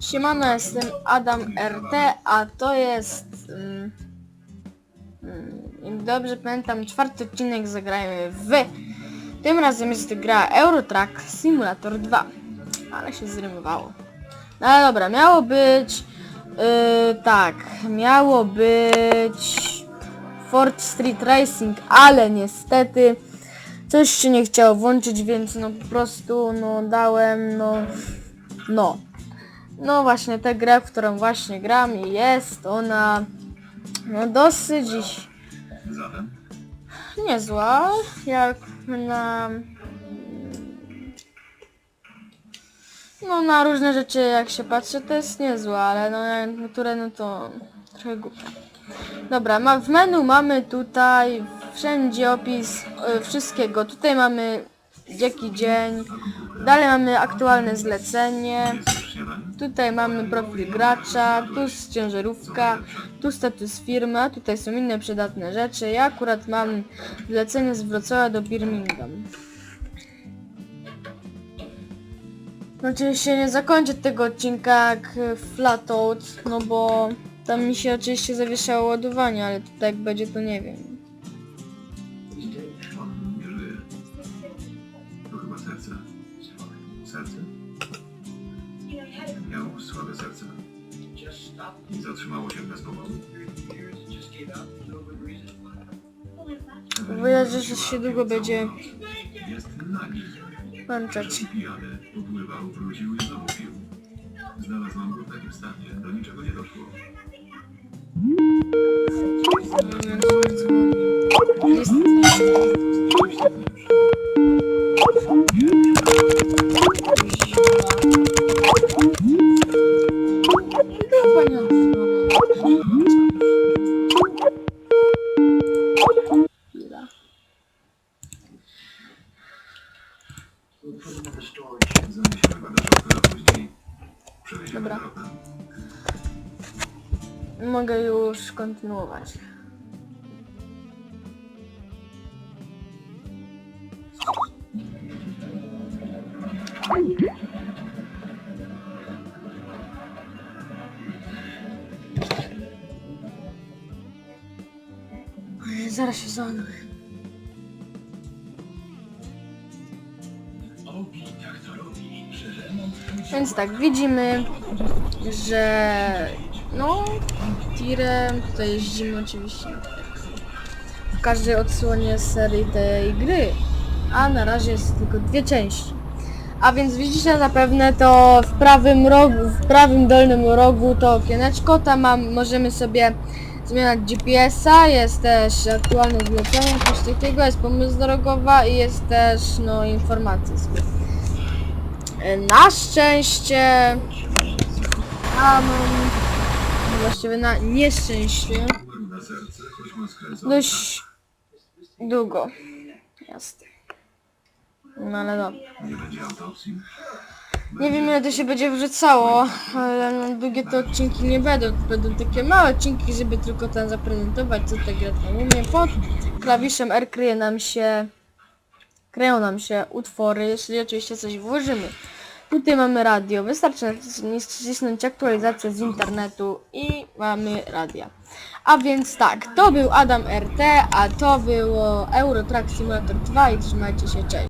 Siemano, jestem Adam RT, a to jest... Mm, mm, dobrze pamiętam, czwarty odcinek zagrajmy w... Tym razem jest gra Eurotrack Simulator 2. Ale się zrymowało. No ale dobra, miało być... Yy, tak, miało być... Ford Street Racing, ale niestety coś się nie chciało włączyć, więc no po prostu no dałem no... No. No właśnie tę grę, w którą właśnie gram i jest ona no dosyć Zatem? niezła, jak na no na różne rzeczy jak się patrzy to jest niezła, ale no na niektóre no to trochę. Dobra, ma, w menu mamy tutaj wszędzie opis y, wszystkiego. Tutaj mamy jaki dzień, dalej mamy aktualne zlecenie? Tutaj mamy profil gracza, tu jest ciężarówka, tu status firmy, a tutaj są inne przydatne rzeczy. Ja akurat mam zlecenie z Wrocławia do Birmingham. Oczywiście nie zakończę tego odcinka jak Flatout, no bo tam mi się oczywiście zawieszało ładowanie, ale tutaj jak będzie to nie wiem. Miał słabe serce. I zatrzymało się bez powodu. Widać, że się długo będzie Jest nagi. męczać. Pijany. Popływał, wrócił i znowu pił. Znalazłam go w takim stanie. Do niczego nie doszło. Zanieśmy chyba do szofera później. Przewieziemy Dobra. do Rota. Mogę już kontynuować. Zaraz się załaduję. Więc tak, widzimy, że no tirem tutaj jeździmy oczywiście w każdej odsłonie serii tej gry, a na razie jest tylko dwie części. A więc widzicie zapewne to w prawym rogu, w prawym dolnym rogu to okieneczko, tam mam, możemy sobie zmieniać GPS-a, jest też aktualne zlecenie, coś takiego, jest pomoc drogowa i jest też no informacje sobie. E, Na szczęście a mam właściwie na nieszczęście dość długo. Jasne. No ale dobra. Nie wiem ile to się będzie wrzucało, ale no, długie te odcinki nie będą. Będą takie małe odcinki, żeby tylko ten zaprezentować, co ta gra tam umie. Pod klawiszem R kryje nam się kryją nam się utwory, jeśli oczywiście coś włożymy. Tutaj mamy radio, wystarczy nacisnąć aktualizację z internetu i mamy radia. A więc tak, to był Adam RT, a to było Eurotrack Simulator 2 i trzymajcie się, cześć.